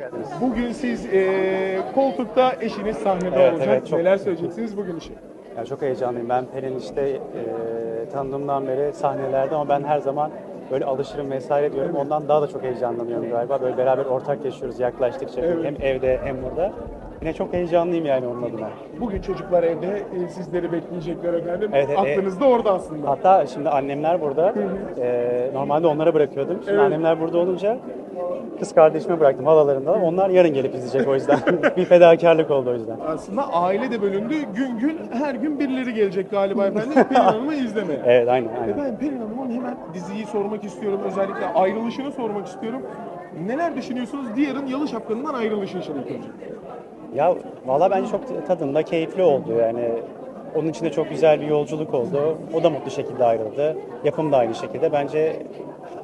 geldiniz. Bugün siz e, koltukta eşiniz sahnede Evet, olacak. evet, çok- Neler söyleyeceksiniz bugün için? Ya çok heyecanlıyım. Ben Pelin işte e, tanıdığımdan beri sahnelerde ama ben her zaman böyle alışırım vesaire diyorum. Ondan daha da çok heyecanlanıyorum galiba. Böyle beraber ortak yaşıyoruz yaklaştıkça Evet. hem evde hem burada. Yine çok heyecanlıyım yani onun adına. Bugün çocuklar evde e, sizleri bekleyecekler efendim. Evet, evet. Aklınız da orada aslında. Hatta şimdi annemler burada. E, normalde onlara bırakıyordum. Şimdi Evet. annemler burada olunca kız kardeşime bıraktım halalarında. Onlar yarın gelip izleyecek o yüzden. bir fedakarlık oldu o yüzden. Aslında aile de bölündü. Gün gün her gün birileri gelecek galiba efendim Pelin Hanım'ı izlemeye. Evet aynen aynen. Efendim Pelin Hanım'ın hemen diziyi sormak istiyorum. Özellikle ayrılışını sormak istiyorum. Neler düşünüyorsunuz diğerin Yalı Şapkanı'ndan ayrılışı için ilk önce? Ya valla bence çok tadında keyifli oldu yani. Onun için de çok güzel bir yolculuk oldu. O da mutlu şekilde ayrıldı. Yapım da aynı şekilde. Bence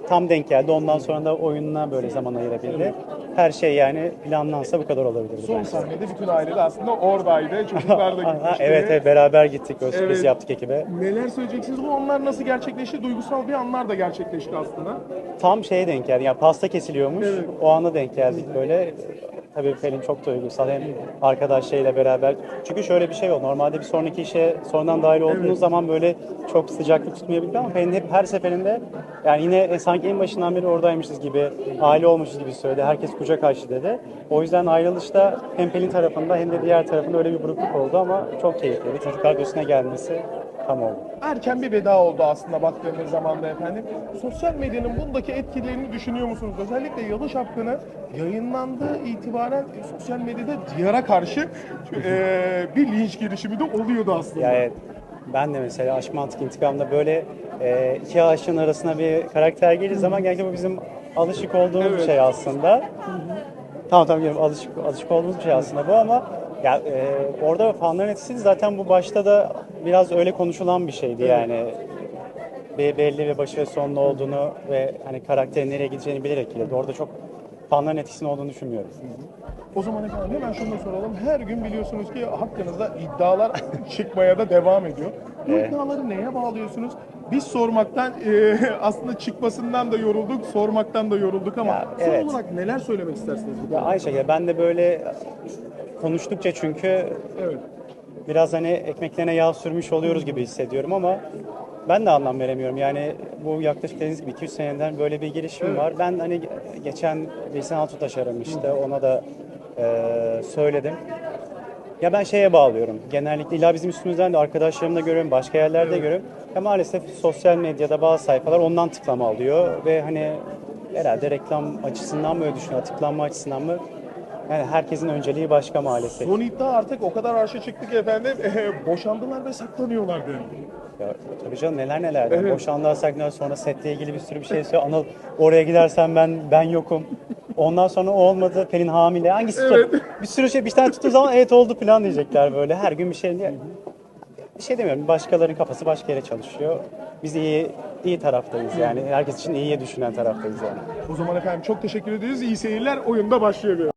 tam denk geldi. Ondan sonra da oyununa böyle zaman ayırabildi. Her şey yani planlansa bu kadar olabilirdi. Son bence. sahnede bütün aile de aslında oradaydı. Çocuklar da gitmişti. evet, evet beraber gittik. Sürpriz Evet. yaptık ekibe. Neler söyleyeceksiniz? Bu anlar nasıl gerçekleşti? Duygusal bir anlar da gerçekleşti aslında. Tam şeye denk geldi. Yani pasta kesiliyormuş. Evet. O anda denk geldik böyle. Tabii Pelin çok duygusal hem arkadaşlarıyla beraber. Çünkü şöyle bir şey var. Normalde bir sonraki işe sonradan dahil olduğunuz zaman böyle çok sıcaklık tutmayabilir ama Pelin hep her seferinde yani yine e, sanki en başından beri oradaymışız gibi, aile olmuşuz gibi söyledi. Herkes kucak açtı dedi. O yüzden ayrılışta hem Pelin tarafında hem de diğer tarafında öyle bir burukluk oldu ama çok keyifliydi. Çocuklar göğsüne gelmesi tam oldu. Erken bir veda oldu aslında baktığımız zaman da efendim. Sosyal medyanın bundaki etkilerini düşünüyor musunuz? Özellikle Yalı Şapkını yayınlandığı itibaren sosyal medyada Diyar'a karşı e, bir linç girişimi de oluyordu aslında. Ya evet. Ben de mesela Aşk Mantık İntikam'da böyle e, iki aşığın arasına bir karakter geldiği zaman genellikle bu bizim alışık olduğumuz Evet. bir şey aslında. Tamam tamam biliyorum alışık, alışık olduğumuz bir şey aslında bu ama ya e, orada fanların etkisi zaten bu başta da biraz öyle konuşulan bir şeydi yani. Be- belli ve başı ve sonlu olduğunu ve hani karakterin nereye gideceğini bilerek ilerledi. Orada çok fanların etkisinin olduğunu düşünmüyorum. O zaman efendim hemen şunu da soralım. Her gün biliyorsunuz ki hakkınızda iddialar çıkmaya da devam ediyor. Bu Evet. iddiaları neye bağlıyorsunuz? Biz sormaktan e, aslında çıkmasından da yorulduk, sormaktan da yorulduk ama Ya, son evet. olarak neler söylemek istersiniz? bu Ya konuda? aynı şekilde ben de böyle konuştukça çünkü Evet. biraz hani ekmeklerine yağ sürmüş oluyoruz gibi hissediyorum ama ben de anlam veremiyorum. Yani bu yaklaşık dediğiniz gibi 200 seneden böyle bir girişim Evet. var. Ben hani geçen Bilsen Altutaş aramıştı. Ona da e, söyledim. Ya ben şeye bağlıyorum. Genellikle illa bizim üstümüzden de arkadaşlarımda görüyorum, başka yerlerde görüyorum. Ya maalesef sosyal medyada bazı sayfalar ondan tıklama alıyor ve hani herhalde reklam açısından mı öyle düşünüyor, tıklanma açısından mı? Yani herkesin önceliği başka maalesef. Son iddia artık o kadar arşa çıktı ki efendim e, boşandılar ve saklanıyorlardı. Ya, tabii canım neler neler. Evet. Boşandılar saklanıyor sonra setle ilgili bir sürü bir şey söylüyor. Anıl oraya gidersen ben ben yokum. Ondan sonra o olmadı. Pelin hamile. Hangisi Evet. tut? Bir sürü şey bir tane tuttuğu zaman evet oldu falan diyecekler böyle. Her gün bir şey diye. Bir şey demiyorum. Başkalarının kafası başka yere çalışıyor. Biz iyi iyi taraftayız yani. Herkes için iyiye düşünen taraftayız yani. O zaman efendim çok teşekkür ederiz. İyi seyirler. Oyunda başlıyor.